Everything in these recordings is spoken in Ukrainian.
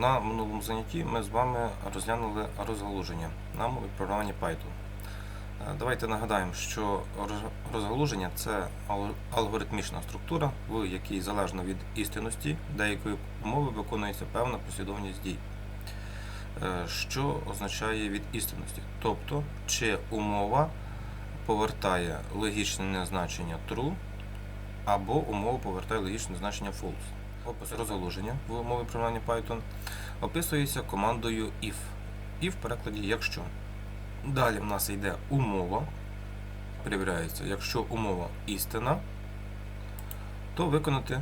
На минулому занятті ми з вами розглянули розгалуження на мові програмування Python. Е, Давайте нагадаємо, що розгалуження це алгоритмічна структура, в якій залежно від істинності деякої умови виконується певна послідовність дій. Е, Що означає від істинності? Тобто, чи умова повертає логічне значення true, або умова повертає логічне значення false. Опис розгалуження в мові програмування Python описується командою if. if в перекладі якщо. Далі в нас йде умова. Перевіряється, якщо умова істина, то виконати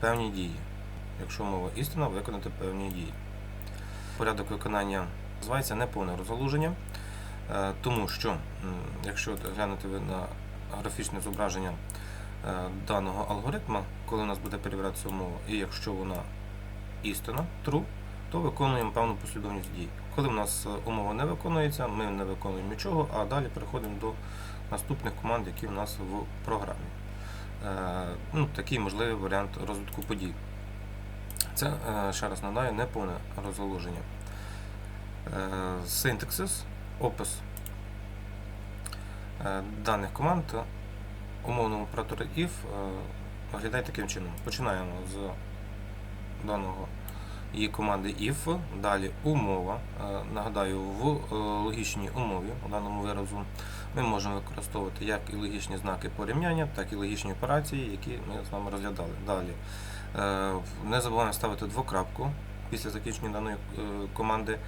певні дії. Якщо умова істина, виконати певні дії. Порядок виконання називається неповне розгалуження, е, тому що, якщо от глянете ви на графічне зображення е, даного алгоритма, коли у нас буде перевірятися умова, і якщо вона істина, true, то виконуємо певну послідовність дій. Коли в нас е, умова не виконується, ми не виконуємо нічого, а далі переходимо до наступних команд, які в нас в програмі. Е, Ну, такий можливий варіант розвитку подій. Це, е, ще раз нагадаю, неповне розгалуження. Е, Синтаксис, опис е, даних команд умовному операторі if виглядає таким чином. Починаємо з даного її команди if, далі умова. Е, Нагадаю, в е, логічній умові у даному виразу ми можемо використовувати як і логічні знаки порівняння, так і логічні операції, які ми з вами розглядали. Далі е, не забуваємо ставити двокрапку після закінчення даної команди,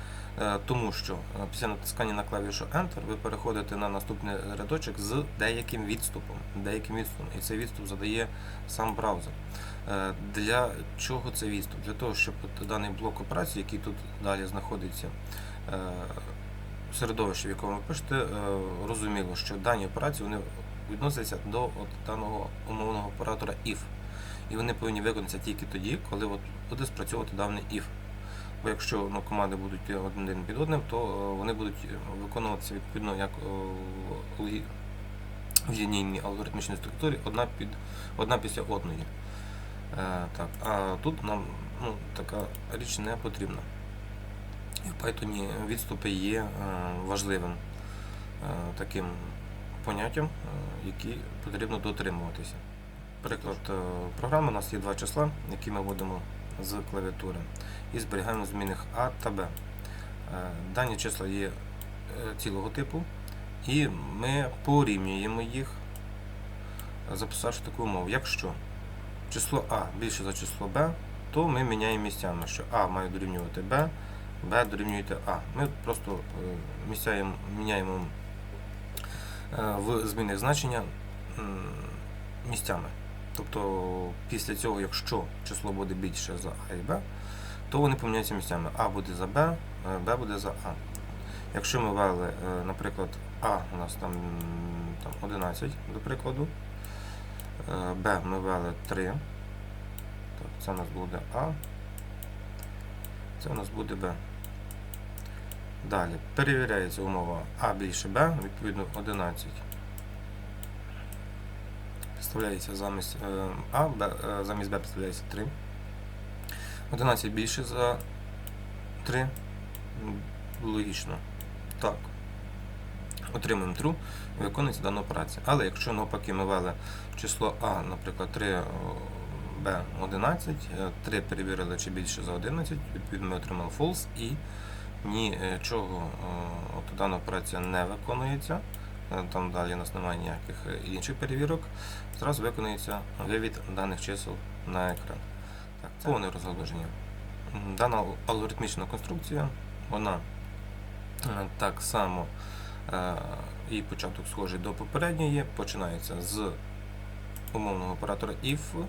тому що е, після натискання на клавішу Enter ви переходите на наступний рядочок з деяким відступом. Деяким відступом. І цей відступ задає сам браузер. Е, Для чого це відступ? Для того, щоб даний блок операцій, який тут далі знаходиться, е, середовище, в якому ви пишете, е, розуміло, що дані операції вони відносяться до от даного умовного оператора if. І вони повинні виконатися тільки тоді, коли от буде спрацьовувати даний if. Бо якщо ну, команди будуть йти один під одним, то е, вони будуть виконуватися відповідно як е, в лінійній алгоритмічній структурі одна, під, одна після одної. Е, так, а тут нам ну, така річ не потрібна. І в Python відступи є е, важливим е, таким поняттям, е, які потрібно дотримуватися. Приклад е, програми у нас є два числа, які ми вводимо з клавіатури, і зберігаємо в змінних А та Б. Е, Дані числа є е, цілого типу, і ми порівнюємо їх, е, записавши таку умову. Якщо число А більше за число Б, то ми міняємо місцями, що А має дорівнювати Б, Б дорівнювати А. Ми просто місцяємо, міняємо в змінних значення місцями. Тобто після цього, якщо число буде більше за А і Б, то вони поміняються місцями. А буде за Б, е, Б буде за А. Якщо ми ввели, е, наприклад, А у нас там, там 11, до прикладу, е, Б ми ввели 3, так, це у нас буде А, це у нас буде Б. Далі перевіряється умова А більше Б, відповідно 11. Підставляється замість е, А, Б, е, замість Б підставляється 3. 11 більше за 3. Логічно. Так. Отримуємо true виконується дана операція. Але якщо навпаки ми ввели число А, наприклад, 3 Б 11, 3 перевірили чи більше за 11, відповідно ми отримали false і нічого от дана операція не виконується. Е, Там далі у нас немає ніяких е, інших перевірок. Зразу виконується вивід даних чисел на екран. Так, повне розгалуження. Дана алгоритмічна конструкція, вона е, так само її початок схожий до попередньої, починається з умовного оператора if.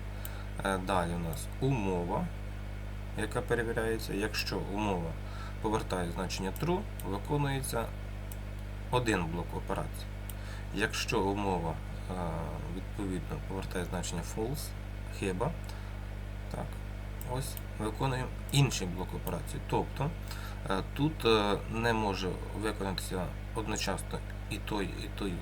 Далі у нас умова, яка перевіряється. Якщо умова повертає значення true, виконується один блок операцій. Якщо умова е, відповідно повертає значення false, хиба, так, ось виконуємо інший блок операцій. Тобто е, тут е, не може виконатися одночасно і той, і той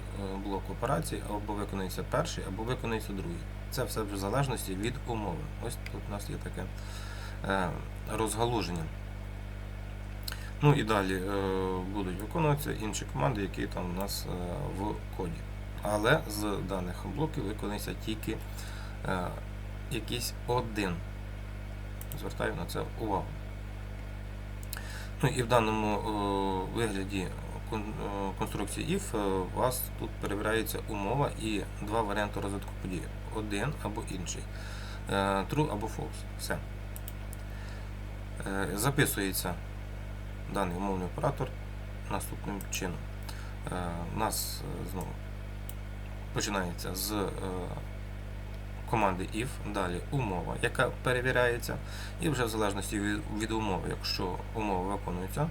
блок операцій, або виконується перший, або виконується другий. Це все в залежності від умови. Ось тут у нас є таке розгалуження. Ну і далі е, будуть виконуватися інші команди, які там у нас е, в коді. Але з даних блоків виконується тільки е, якийсь один. Звертаю на це увагу. Ну і в даному вигляді кон- конструкції if у вас тут перевіряється умова і два варіанти розвитку подій. Один або інший. True або false. Все. Записується даний умовний оператор наступним чином. Е, У нас е, знову починається з е, команди if, далі умова, яка перевіряється, і вже в залежності від, умови, якщо умова виконується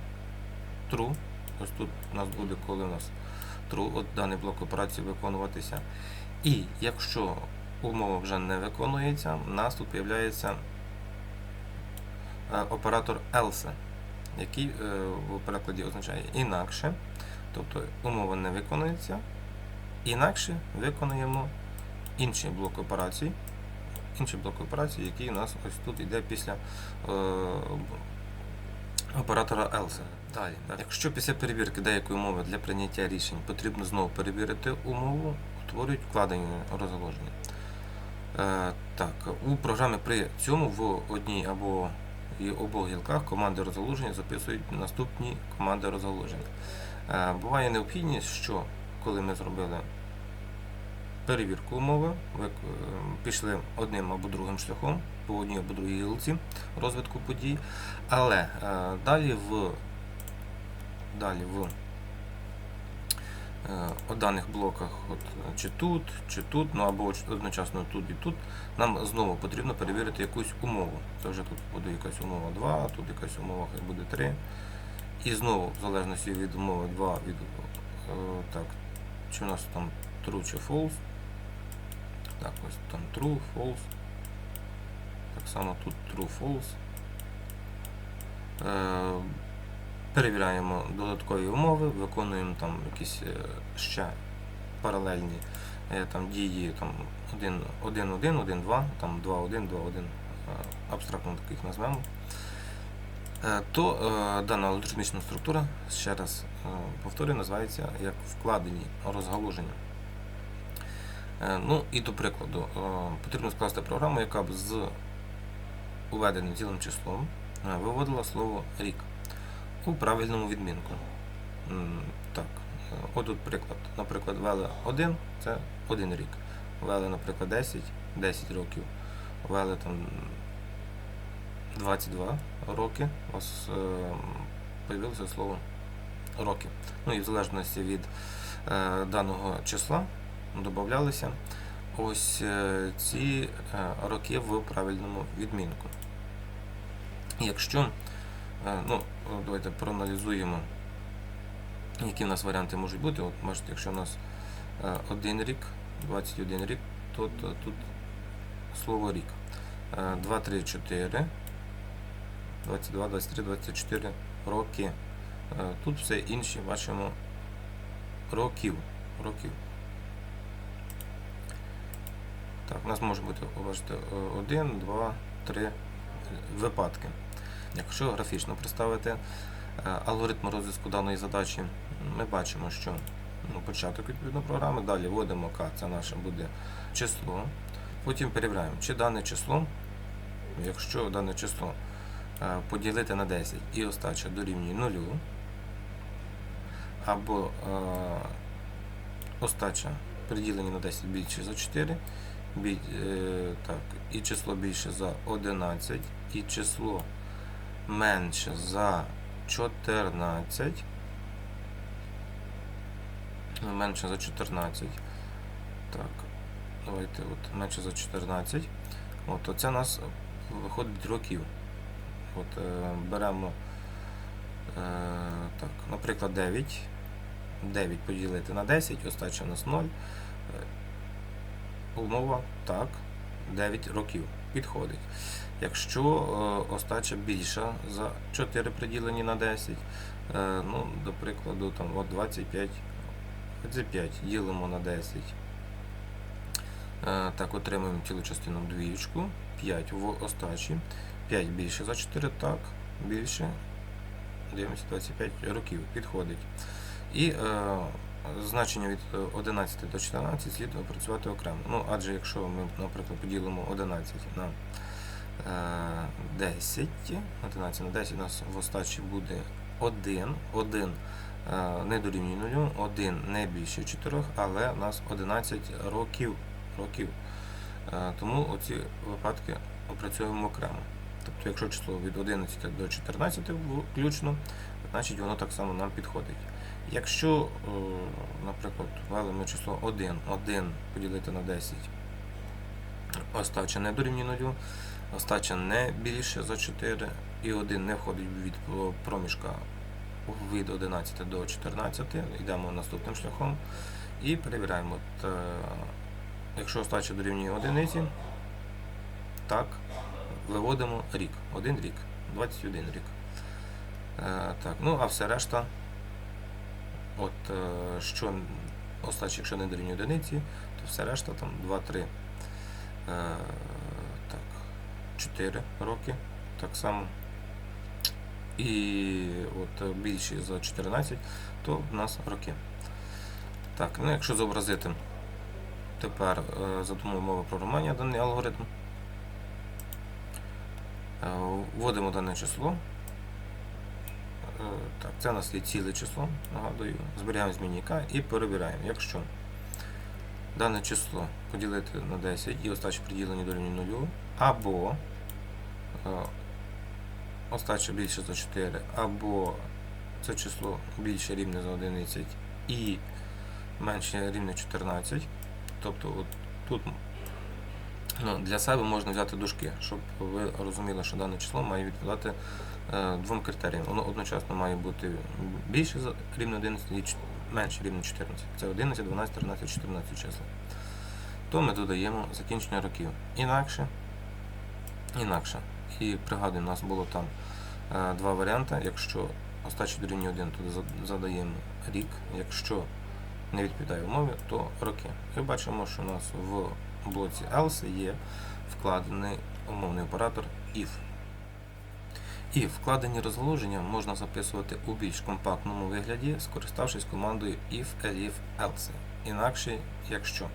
true, ось тут у нас буде, коли у нас true, от даний блок операції виконуватися. І якщо умова вже не виконується, у нас тут з'являється е, оператор else, який е, в перекладі означає інакше, тобто умова не виконується, інакше виконуємо інший блок операцій, інший блок операцій, який у нас ось тут йде після е, оператора else. Далі, так. якщо після перевірки деякої умови для прийняття рішень потрібно знову перевірити умову, утворюють вкладені розгалуження. Е, так, у програмі при цьому в одній або і обох гілках команди розгалуження записують наступні команди розгалуження. Е, буває необхідність, що коли ми зробили перевірку умови, е, пішли одним або другим шляхом по одній або другій гілці розвитку подій, але е, далі в далі в е, у даних блоках, от, чи тут, чи тут, ну або одночасно тут і тут, нам знову потрібно перевірити якусь умову. Це вже тут буде якась умова 2, тут якась умова хай буде 3. І знову, в залежності від умови 2, від е, так, чи у нас там true чи false. Так, ось там true, false. Так само тут true, false. Е, перевіряємо додаткові умови, виконуємо там якісь е, ще паралельні е, там, дії там 1, 1, 1, 1, 2, там 2, 1, 2, 1, е, абстрактно таких назвемо. Е, То дана алгоритмічна структура, ще раз повторюю, називається як вкладені розгалуження. Ну і до прикладу, потрібно скласти програму, яка б з уведеним цілим числом виводила слово рік у правильному відмінку. Так, е, от тут приклад. Наприклад, вели 1 це 1 рік. Вели, наприклад, 10 10 років. Вели там 22 роки. У вас е, появилося слово роки. Ну і в залежності від е, даного числа додавалися ось е, ці е, роки в правильному відмінку. Якщо, е, ну, давайте проаналізуємо, які в нас варіанти можуть бути. От бачите, якщо у нас е, один рік, 21 рік, то, то тут слово рік. Е, 2, 3, 4, 22, 23, 24 роки. Е, Тут все інші бачимо років. років. Так, у нас може бути бачите, 1, 2, 3 випадки. Якщо графічно представити е, алгоритм розв'язку даної задачі, ми бачимо, що ну, початок відповідно програми, далі вводимо К, це наше буде число. Потім перевіряємо, чи дане число, якщо дане число е, поділити на 10 і остача дорівнює 0, або е, остача при діленні на 10 більше за 4, бі- е, так, і число більше за 11, і число менше за 14, ну, менше за 14. Так, давайте от менше за 14. От, оце у нас виходить років. От, е, беремо, е, так, наприклад, 9. 9 поділити на 10, остача у нас 0. Е, Умова так, 9 років підходить. Якщо е, остача більша за 4 приділені на 10, е, ну, до прикладу, там, от 25, 25 ділимо на 10. Е, так, отримуємо цілу частину двієчку, 5 в остачі. 5 більше за 4, так, більше. Дивимося, 25 років підходить. І е, значення від е, 11 до 14 слід опрацювати окремо. Ну, адже якщо ми, наприклад, поділимо 11 на е, 10, 11 на 10 у нас в остачі буде 1, 1 е, не дорівнює 0, 1 не більше 4, але у нас 11 років. років. Е, Тому оці випадки опрацьовуємо окремо. Тобто, якщо число від 11 до 14 включно, значить воно так само нам підходить. Якщо, е, наприклад, ввели число 1, 1 поділити на 10, остача не дорівнює 0, остача не більше за 4, і 1 не входить від проміжка від 11 до 14, йдемо наступним шляхом і перевіряємо. От, е, якщо остача дорівнює одиниці, так, виводимо рік. Один рік, 21 рік. Е, так, ну а все решта, от е, що остача, якщо не дорівнює одиниці, то все решта там 2, 3, е, так, 4 роки. Так само. І от е, більші за 14, то в нас роки. Так, ну якщо зобразити тепер за допомогою мови програмування даний алгоритм, вводимо дане число. Е, Так, це у нас є ціле число, нагадую, зберігаємо змінні k і перевіряємо, якщо дане число поділити на 10 і остачі приділені дорівнює 0, або е, остача більше за 4, або це число більше рівне за 11 і менше рівне 14. Тобто от тут ну, для себе можна взяти дужки, щоб ви розуміли, що дане число має відповідати двом критеріям. Воно одночасно має бути більше за рівне 11 і менше рівне 14. Це 11, 12, 13, 14 числа. То ми додаємо закінчення років. Інакше, інакше. І пригадуємо, у нас було там е, два варіанти. Якщо остачі дорівнює 1, то задаємо рік. Якщо не відповідає умові, то роки. І бачимо, що у нас в блоці else є вкладений умовний оператор if. І вкладені розгалуження можна записувати у більш компактному вигляді, скориставшись командою if, elif, else. Інакше, якщо.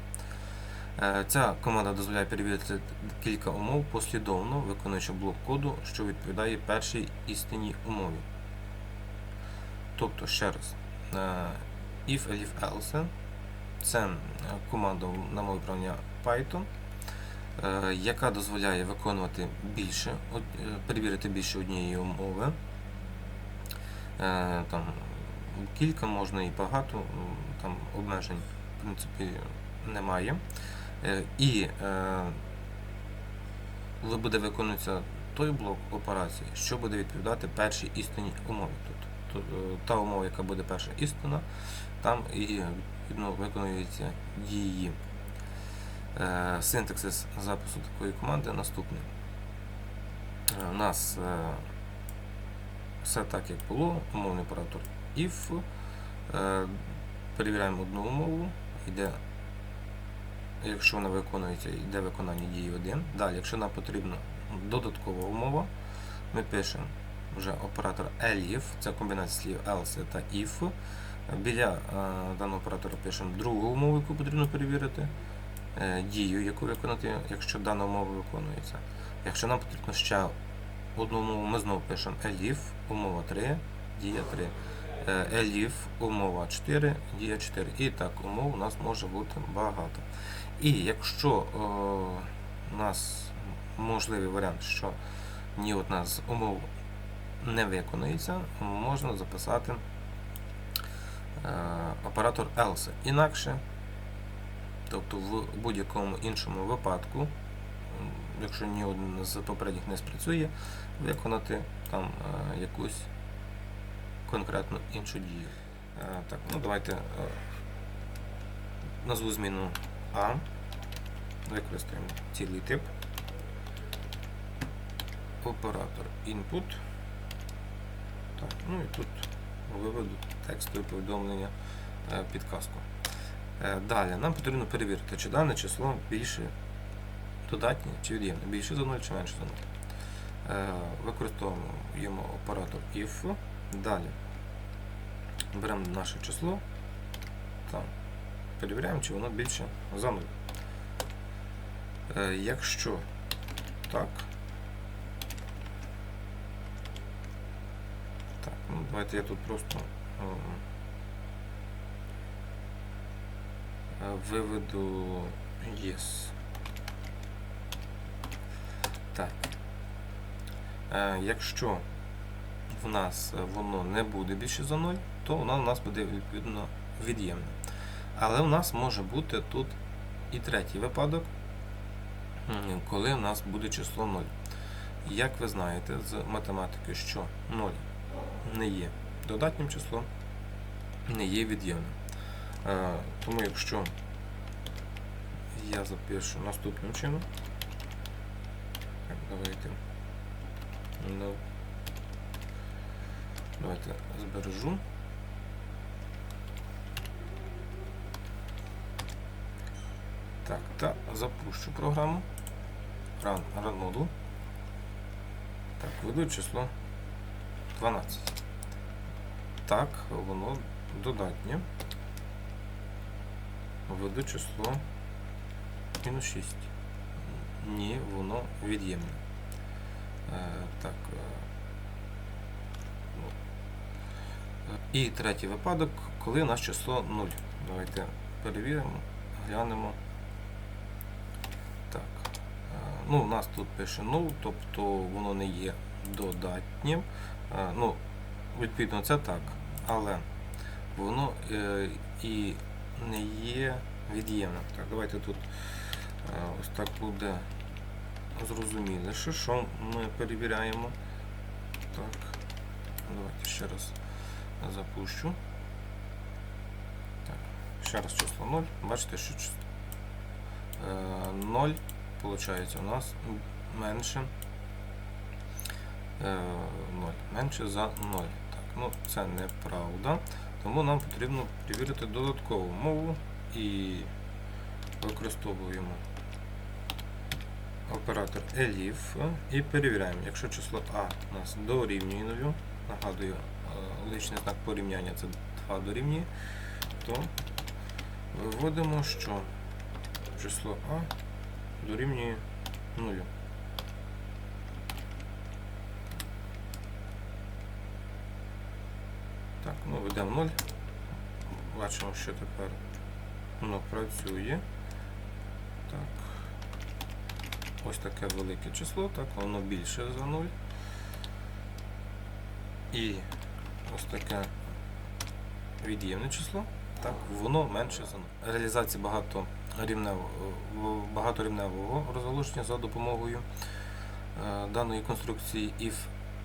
Е, Ця команда дозволяє перевірити кілька умов послідовно, виконуючи блок коду, що відповідає першій істинній умові. Тобто, ще раз, е, if, elif, else це е, команда на мові управління Python, яка дозволяє виконувати більше, е, перевірити більше однієї умови. Е, Там кілька можна і багато, там обмежень в принципі немає. Е, І е, буде виконуватися той блок операції, що буде відповідати першій істинній умові. Е, та умова, яка буде перша істина, там і відповідно виконуються дії. Е, Синтаксис запису такої команди наступний. Е, У нас е, все так, як було, умовний оператор if. Перевіряємо одну умову, йде, якщо вона виконується, йде виконання дії 1. Далі, якщо нам потрібна додаткова умова, ми пишемо вже оператор elif, це комбінація слів else та if. Біля даного оператора пишемо другу умову, яку потрібно перевірити, дію, яку виконати, якщо дана умова виконується. Якщо нам потрібно ще одну умову, ми знову пишемо elif, умова 3, дія 3. Е, elif, умова 4, дія 4. І так, умов у нас може бути багато. І якщо е, у нас можливий варіант, що ні одна з умов не виконується, можна записати е, оператор else. Інакше, тобто в будь-якому іншому випадку, якщо ні один з попередніх не спрацює, виконати там е, якусь конкретну іншу дію. Е, Так, ну давайте е, назву зміну А. Використаємо цілий тип. Оператор input. Так, ну і тут виведу текстове повідомлення підказку. Е, Далі нам потрібно перевірити, чи дане число більше додатнє чи від'ємне, більше за 0 чи менше за 0. Е, Використовуємо оператор if. Далі беремо наше число та перевіряємо, чи воно більше за 0. Е, Якщо так, так, ну давайте я тут просто ем, е, виведу yes. Так. Е, Якщо в нас е, воно не буде більше за 0, то воно у нас буде відповідно від'ємне. Але у нас може бути тут і третій випадок, коли у нас буде число 0. Як ви знаєте з математики, що 0 не є додатнім числом, не є від'ємним. Тому якщо я запишу наступним чином, так, давайте. Давайте збережу. Так, та запущу програму. Run, run. Так, введу число 12. Так, воно додатнє. Введу число мінус 6. Ні, воно від'ємне. Е, так. е, ну, І третій випадок, коли у нас число 0. Давайте перевіримо, глянемо. Так. е, Ну, у нас тут пише 0, тобто воно не є додатнім. Ну, відповідно, це так. Але воно і не є від'ємним. Так, давайте тут е, ось так буде зрозуміліше, що ми перевіряємо. Так, давайте ще раз запущу. Так, ще раз число 0. Бачите, що число е, 0 виходить у нас менше е, 0. Менше за 0. Так, ну це неправда. Тому нам потрібно перевірити додаткову мову і використовуємо оператор elif і перевіряємо, якщо число А нас дорівнює 0, нагадую, е, личний знак порівняння це 2 дорівнює, то виводимо, що число А дорівнює 0. Так, ну ведемо 0. Бачимо, що тепер воно працює. Так. Ось таке велике число, так, воно більше за 0. І ось таке від'ємне число, так, воно менше за 0. Реалізація багаторівневого, розгалуження за допомогою е, даної конструкції if,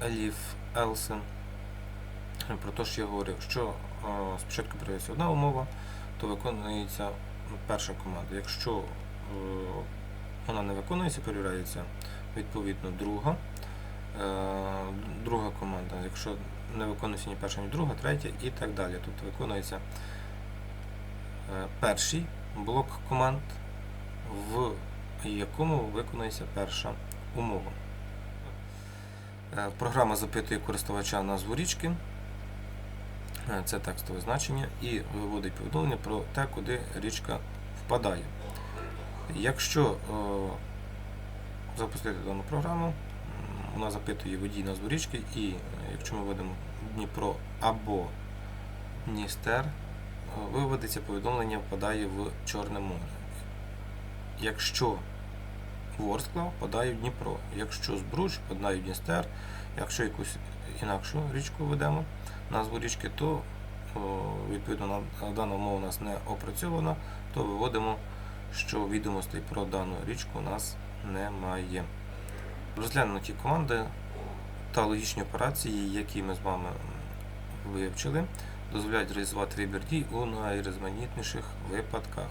elif, else. Про те, що я говорив, що е, спочатку проявиться одна умова, то виконується перша команда. Якщо е, вона не виконується, перевіряється відповідно друга. Е, Друга команда, якщо не виконується ні перша, ні друга, третя і так далі. Тобто виконується перший блок команд, в якому виконується перша умова. Програма запитує користувача назву річки. Е, Це текстове значення і виводить повідомлення про те, куди річка впадає. Якщо е, запустити дану програму, вона запитує водій назву річки, і е, якщо ми введемо Дніпро або Дністер, виведеться повідомлення впадає в Чорне море. Якщо Ворскла впадає в Дніпро, якщо Збруч впадає в Дністер, якщо якусь інакшу річку ведемо, назву річки, то о, відповідно на- дана умова у нас не опрацьована, то виводимо що відомостей про дану річку у нас немає. Розглянуті команди та логічні операції, які ми з вами вивчили, дозволяють реалізувати вибір дій у найрізноманітніших випадках.